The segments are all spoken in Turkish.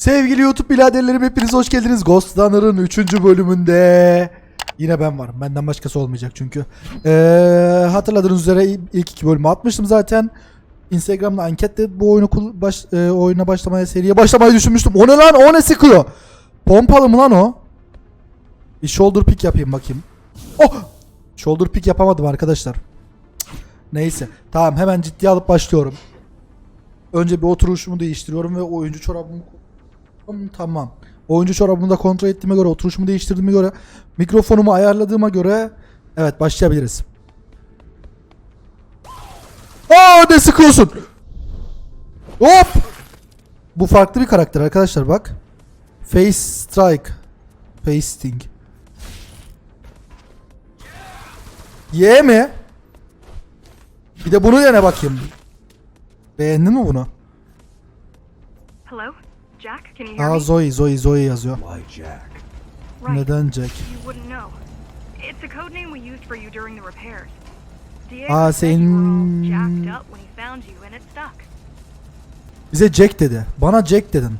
Sevgili YouTube biraderlerim hepiniz hoş geldiniz. Ghost Runner'ın 3. bölümünde yine ben varım. Benden başkası olmayacak çünkü. Ee, hatırladığınız üzere ilk iki bölümü atmıştım zaten. Instagram'da ankette bu oyunu baş, e, oyuna başlamaya seriye başlamayı düşünmüştüm. O ne lan? O ne sıkıyor? Pompalı mı lan o? Bir shoulder pick yapayım bakayım. Oh! Shoulder pick yapamadım arkadaşlar. Neyse. Tamam hemen ciddiye alıp başlıyorum. Önce bir oturuşumu değiştiriyorum ve oyuncu çorabımı Tamam, Tamam. Oyuncu çorabımı da kontrol ettiğime göre, oturuşumu değiştirdiğime göre, mikrofonumu ayarladığıma göre evet başlayabiliriz. Aa ne sıkıyorsun? Hop! Bu farklı bir karakter arkadaşlar bak. Face Strike. Face Sting. Y mi? Bir de bunu dene bakayım. Beğendin mi bunu? Hello? Jack, can you hear Aa me? Zoe, Zoe, Zoe yazıyor. Why Jack? Right. Neden Jack? You wouldn't know. It's the code name we used for you during the repairs. Diego said you were all senin- jacked up when he found you and it stuck. Bize Jack dedi. Bana Jack dedin.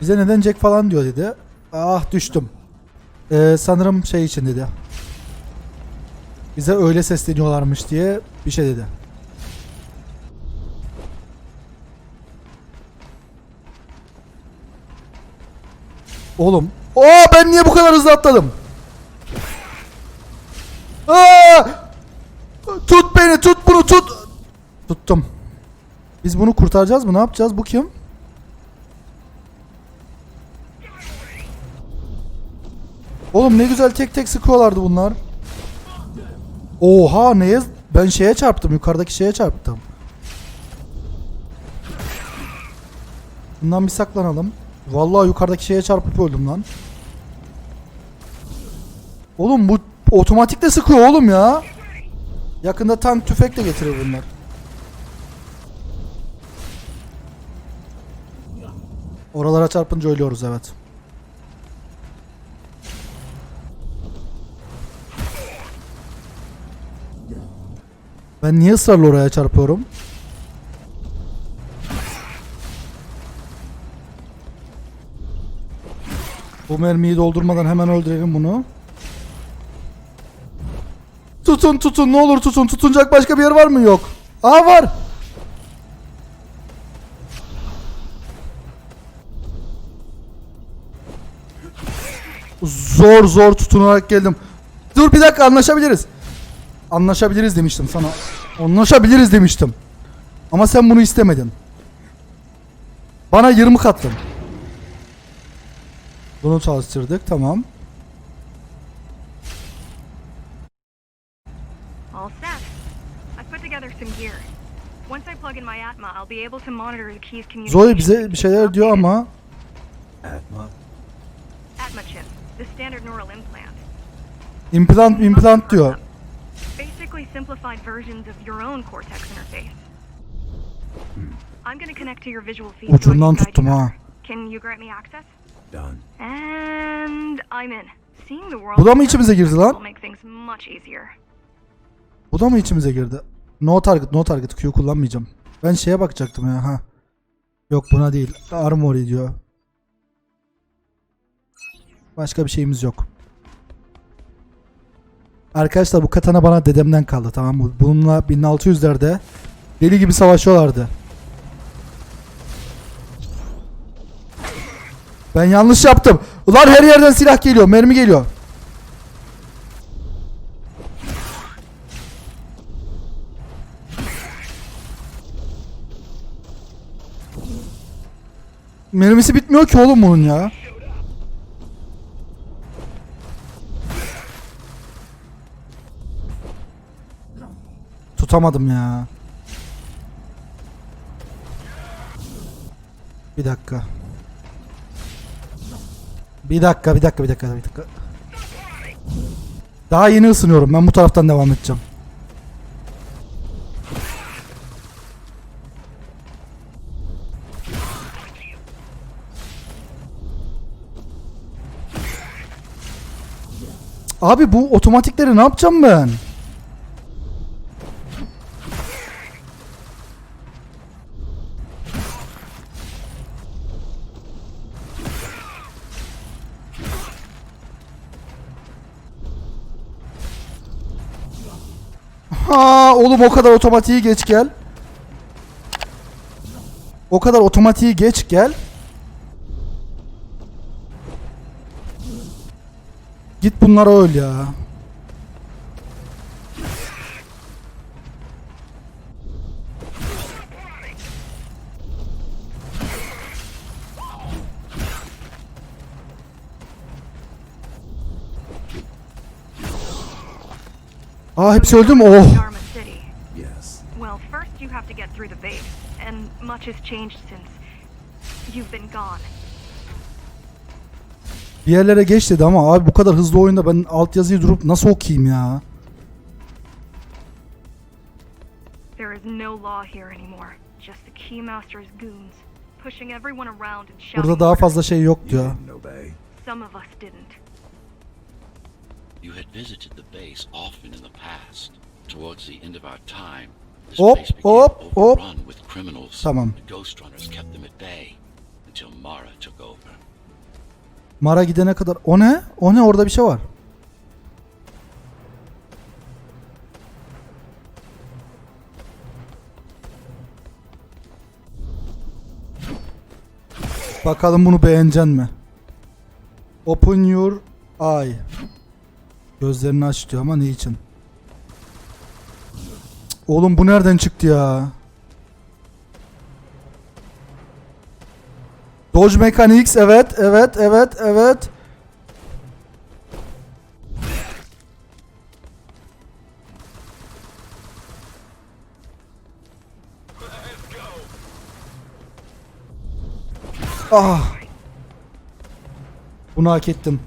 Bize neden Jack falan diyor dedi. Ah düştüm. Ee, sanırım şey için dedi. Bize öyle sesleniyorlarmış diye bir şey dedi. Oğlum. Aa ben niye bu kadar hızlı atladım? Aa! Tut beni tut bunu tut. Tuttum. Biz bunu kurtaracağız mı? Ne yapacağız? Bu kim? Oğlum ne güzel tek tek sıkıyorlardı bunlar. Oha neye? Ben şeye çarptım. Yukarıdaki şeye çarptım. Bundan bir saklanalım. Vallahi yukarıdaki şeye çarpıp öldüm lan. Oğlum bu otomatik de sıkıyor oğlum ya. Yakında tank tüfek de getirir bunlar. Oralara çarpınca ölüyoruz evet. Ben niye ısrarla oraya çarpıyorum? Bu mermiyi doldurmadan hemen öldürelim bunu. Tutun tutun ne olur tutun. Tutunacak başka bir yer var mı? Yok. Aa var. Zor zor tutunarak geldim. Dur bir dakika anlaşabiliriz. Anlaşabiliriz demiştim sana. Anlaşabiliriz demiştim. Ama sen bunu istemedin. Bana 20 kattın. Bunu çalıştırdık tamam. All set. I've put together some gear. Once I plug in my Atma, I'll be able to monitor the key's communication. Zoe bize bir şeyler diyor ama Atma? Atma chip, the standard neural implant. implant implant diyor. Basically simplified versions of your own Cortex interface. I'm gonna connect to your visual feed. Ucundan tuttum ha. Can you grant me access? Done. And I'm in. Seeing the world Bu da mı içimize girdi lan? will make things much easier. Bu da mı içimize girdi? No target, no target. Q kullanmayacağım. Ben şeye bakacaktım ya. Ha. Yok buna değil. Armory diyor. Başka bir şeyimiz yok. Arkadaşlar bu katana bana dedemden kaldı tamam mı? Bununla 1600'lerde deli gibi savaşıyorlardı. Ben yanlış yaptım. Ulan her yerden silah geliyor, mermi geliyor. Mermisi bitmiyor ki oğlum bunun ya. Tutamadım ya. Bir dakika. Bir dakika, bir dakika, bir dakika, bir dakika. Daha yeni ısınıyorum. Ben bu taraftan devam edeceğim. Abi bu otomatikleri ne yapacağım ben? Oğlum o kadar otomatiği geç gel. O kadar otomatiği geç gel. Git bunlara öl ya. Aa hepsi öldü mü? Oh. Through the base, and much has changed since you've been gone. Bir yerlere geç dedi ama abi bu kadar hızlı oyunda ben altyazıyı durup nasıl okuyayım ya? There is no law here anymore. Just the Keymaster's goons, pushing everyone around and shouting Burada daha fazla şey yok obey. Some of us didn't. You had visited the base often in the past. Towards the end of our time, Hop, hop, hop. Tamam. Mara gidene kadar o ne? O ne orada bir şey var. Bakalım bunu beğeneceksin mi? Open your eye. Gözlerini aç diyor ama ne için? Oğlum bu nereden çıktı ya? Dodge Mechanics evet evet evet evet. Ah. Bunu hak ettim.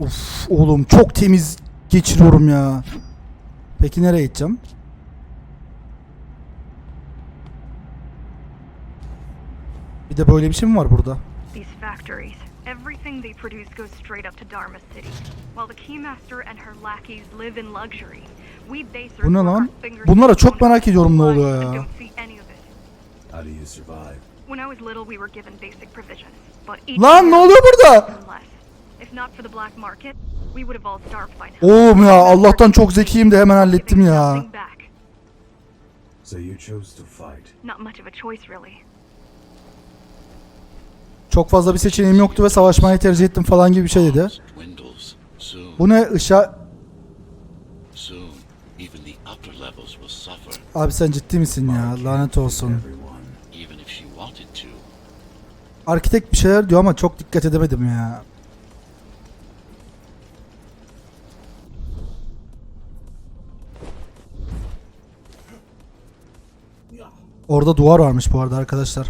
Uf oğlum çok temiz geçiriyorum ya. Peki nereye gideceğim? Bir de böyle bir şey mi var burada? These factories, everything they produce goes straight up to Dharma City. While the Keymaster and her lackeys live in luxury, we Bu ne lan? our fingers Bunlara çok merak ediyorum ne oluyor ya. How do you survive? When I was little, we were given basic provisions, but each Lan ne oluyor burada? If not for the black market, we would have all starved by now. Oğlum ya Allah'tan çok zekiyim de hemen hallettim ya. nothing back. So you chose to fight. Not much of a choice, really. Çok fazla bir seçeneğim yoktu ve savaşmayı tercih ettim falan gibi bir şey dedi. Bu ne suffer. Abi sen ciddi misin ya? Lanet olsun. feed everyone. Even if she wanted to, Arkitek bir şeyler diyor ama çok dikkat edemedim ya. Orada duvar varmış bu arada arkadaşlar.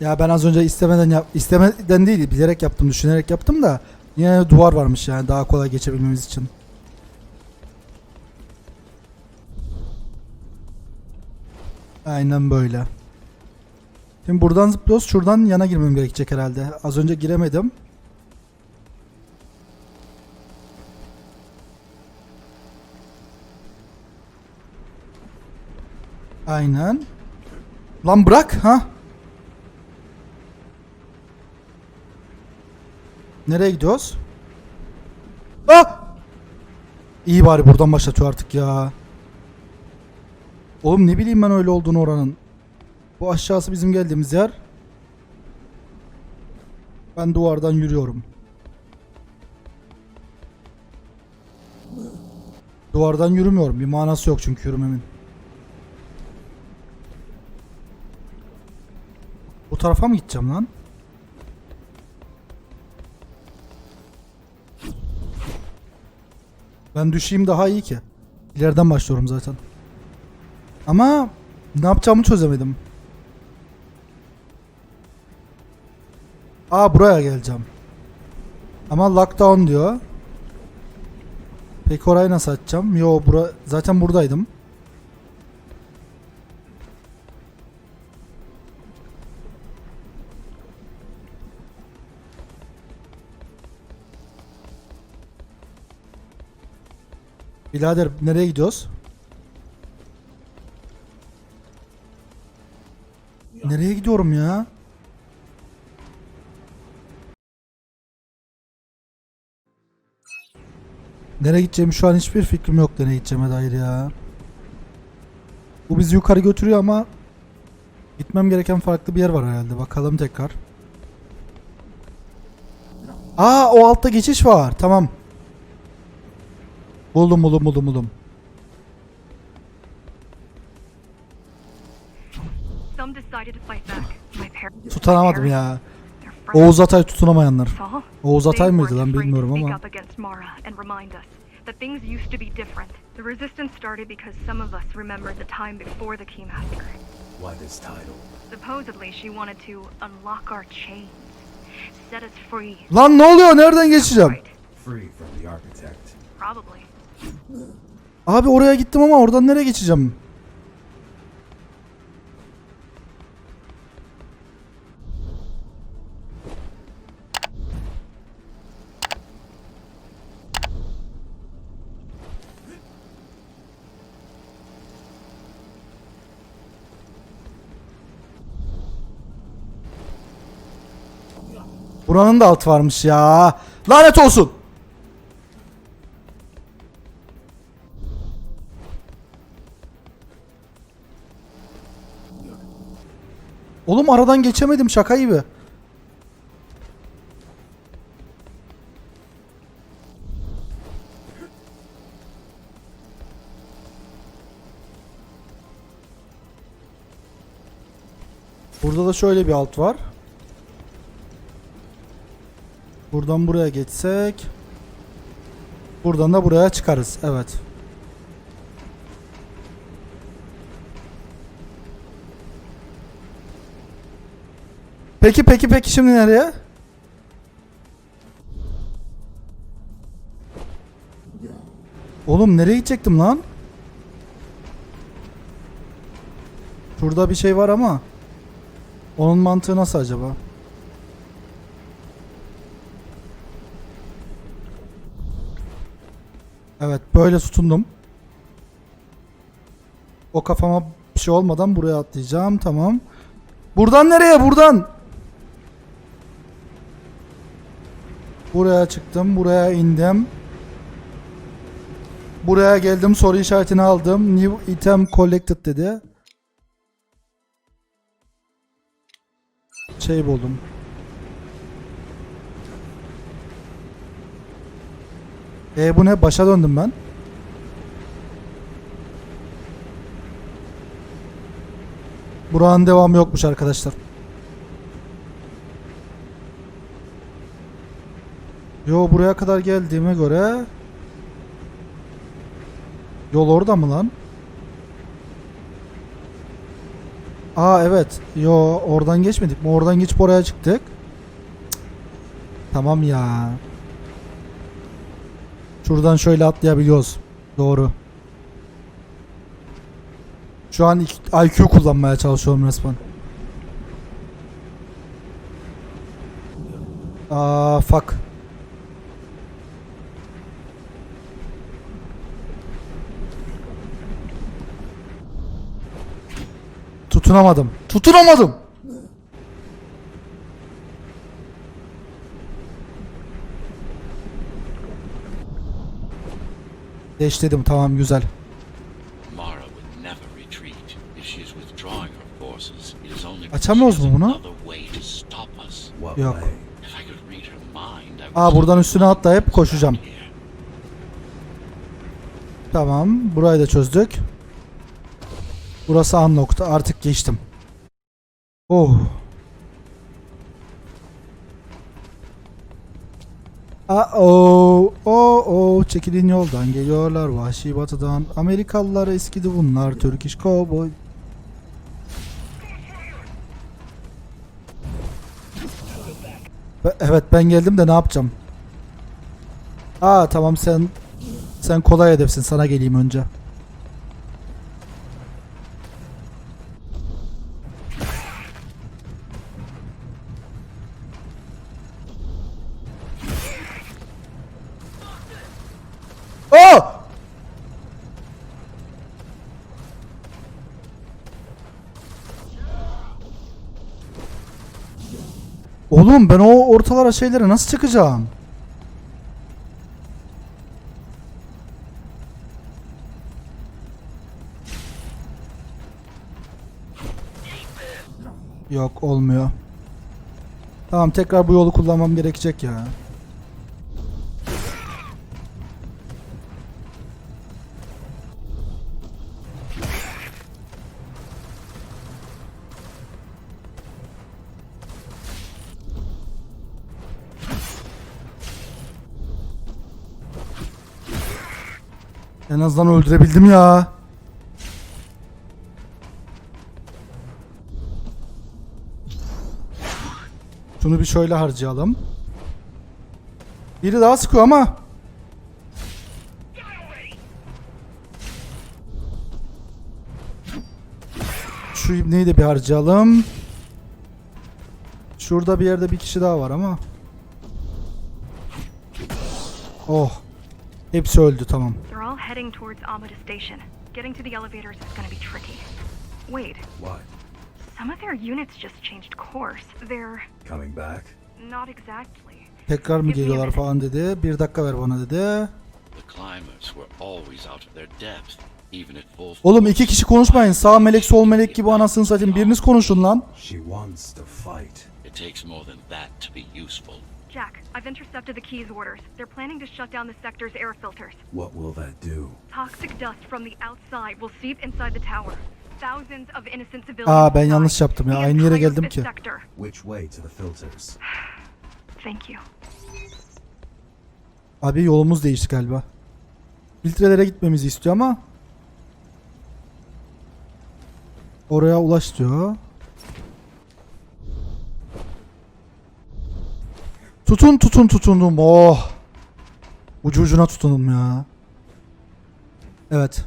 Ya ben az önce istemeden yap istemeden değil bilerek yaptım düşünerek yaptım da yine duvar varmış yani daha kolay geçebilmemiz için. Aynen böyle. Şimdi buradan zıplıyoruz. Şuradan yana girmem gerekecek herhalde. Az önce giremedim. Aynen. Lan bırak ha. Nereye gidiyoruz? Ah! İyi bari buradan başlatıyor artık ya. Oğlum ne bileyim ben öyle olduğunu oranın. Bu aşağısı bizim geldiğimiz yer. Ben duvardan yürüyorum. Duvardan yürümüyorum. Bir manası yok çünkü yürümemin. Tarafa mı gideceğim lan? Ben düşeyim daha iyi ki. İleriden başlıyorum zaten. Ama ne yapacağımı çözemedim. Aa buraya geleceğim. Ama lockdown diyor. Peki orayı nasıl açacağım? Yo bura zaten buradaydım. Birader nereye gidiyoruz? Nereye gidiyorum ya? Nereye gideceğimi şu an hiçbir fikrim yok nereye gideceğime dair ya. Bu bizi yukarı götürüyor ama gitmem gereken farklı bir yer var herhalde. Bakalım tekrar. Aa o altta geçiş var. Tamam. Buldum buldum buldum buldum. Some decided to fight back. My parents. Tutunamadım ya. Oğuz Atay tutunamayanlar. Oğuz Atay mıydı lan bilmiyorum ama. up against Mara and remind us that things used to be different. The resistance started because some of us remembered the time before the Keymaster. Why this title? Supposedly, she wanted to unlock our chains, set us free. Lan ne oluyor? Nereden geçeceğim? Free from the architect. Probably. Abi oraya gittim ama oradan nereye geçeceğim? Buranın da alt varmış ya. Lanet olsun. Oğlum aradan geçemedim şaka gibi. Burada da şöyle bir alt var. Buradan buraya geçsek. Buradan da buraya çıkarız. Evet. Peki peki peki şimdi nereye? Oğlum nereye gidecektim lan? Şurada bir şey var ama onun mantığı nasıl acaba? Evet böyle tutundum. O kafama bir şey olmadan buraya atlayacağım tamam. Buradan nereye buradan? Buraya çıktım buraya indim. Buraya geldim soru işaretini aldım. New item collected dedi. Şey buldum. E bu ne? Başa döndüm ben. Buranın devamı yokmuş arkadaşlar. Yo buraya kadar geldiğime göre Yol orada mı lan? Aa evet. Yo oradan geçmedik mi? Oradan geçip oraya çıktık. Cık. Tamam ya. Şuradan şöyle atlayabiliyoruz. Doğru. Şu an IQ kullanmaya çalışıyorum resmen. Aa fuck. Tutunamadım. Tutunamadım. Deşledim tamam güzel. Açamıyoruz mu bunu? Yok. Aa buradan üstüne atlayıp koşacağım. Tamam burayı da çözdük. Burası an nokta artık geçtim. Oh. Aa o o çekilin yoldan geliyorlar vahşi batıdan Amerikalılar eskidi bunlar Turkish cowboy Evet ben geldim de ne yapacağım? Aa tamam sen sen kolay hedefsin sana geleyim önce. Oğlum ben o ortalara şeylere nasıl çıkacağım? Yok olmuyor. Tamam tekrar bu yolu kullanmam gerekecek ya. En azından öldürebildim ya. Şunu bir şöyle harcayalım. Biri daha sıkıyor ama. Şu ibneyi de bir harcayalım. Şurada bir yerde bir kişi daha var ama. Oh. Hepsi öldü tamam. Heading towards Amada Station. Getting to the elevators is gonna be tricky. Wait, What? some of their units just changed course. They're Coming back? not exactly. Tekrar mı geliyorlar falan dedi. Bir dakika ver bana dedi. The climbers were always out of their depth, even at full Oğlum iki kişi konuşmayın. Sağ melek sol melek gibi anasını satayım. Biriniz konuşun lan. She wants to fight. It takes more than that to be useful. Jack, I've intercepted the Key's orders. They're planning to shut down the sector's air filters. What will that do? Toxic dust from the outside will seep inside the tower. Thousands of innocent civilians. Aa, ben yanlış yaptım ya. The Aynı yere geldim fifth ki. Sector. Which way to the filters? Thank you. Abi yolumuz değişti galiba. Filtrelere gitmemizi istiyor ama oraya ulaş diyor. Tutun tutun tutundum. Oh. Ucu ucuna tutundum ya. Evet.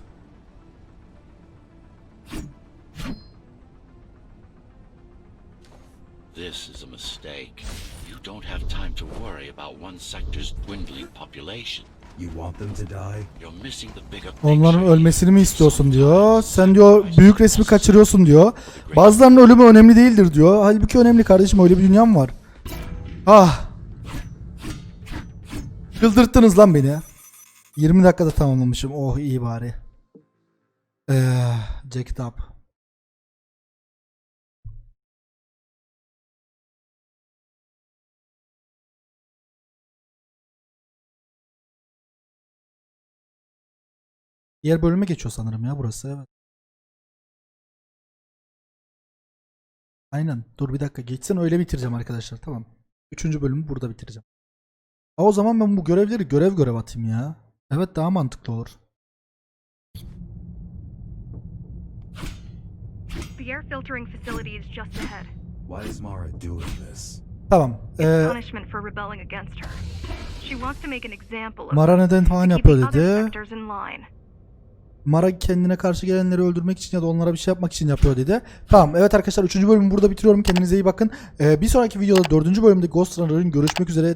This is a mistake. You don't have time to worry about one sector's dwindling population. You want them to die? You're missing the bigger Onların picture. ölmesini mi istiyorsun diyor. Sen diyor büyük resmi kaçırıyorsun diyor. Bazılarının ölümü önemli değildir diyor. Halbuki önemli kardeşim öyle bir dünyam var. Ah. Çıldırttınız lan beni. 20 dakikada tamamlamışım. Oh iyi bari. Eee Jack it up. Diğer bölüme geçiyor sanırım ya burası evet. Aynen. Dur bir dakika geçsin öyle bitireceğim arkadaşlar. Tamam. Üçüncü bölümü burada bitireceğim. Ha, o zaman ben bu görevleri görev görev atayım ya. Evet daha mantıklı olur. The air filtering facility is just ahead. Why is Mara doing this? Tamam. Ee, Punishment for rebelling against her. She wants to make an example of Mara neden falan yapıyor dedi. Mara kendine karşı gelenleri öldürmek için ya da onlara bir şey yapmak için yapıyor dedi. Tamam evet arkadaşlar 3. bölümü burada bitiriyorum. Kendinize iyi bakın. Ee, bir sonraki videoda 4. bölümde Ghost Runner'ın görüşmek üzere.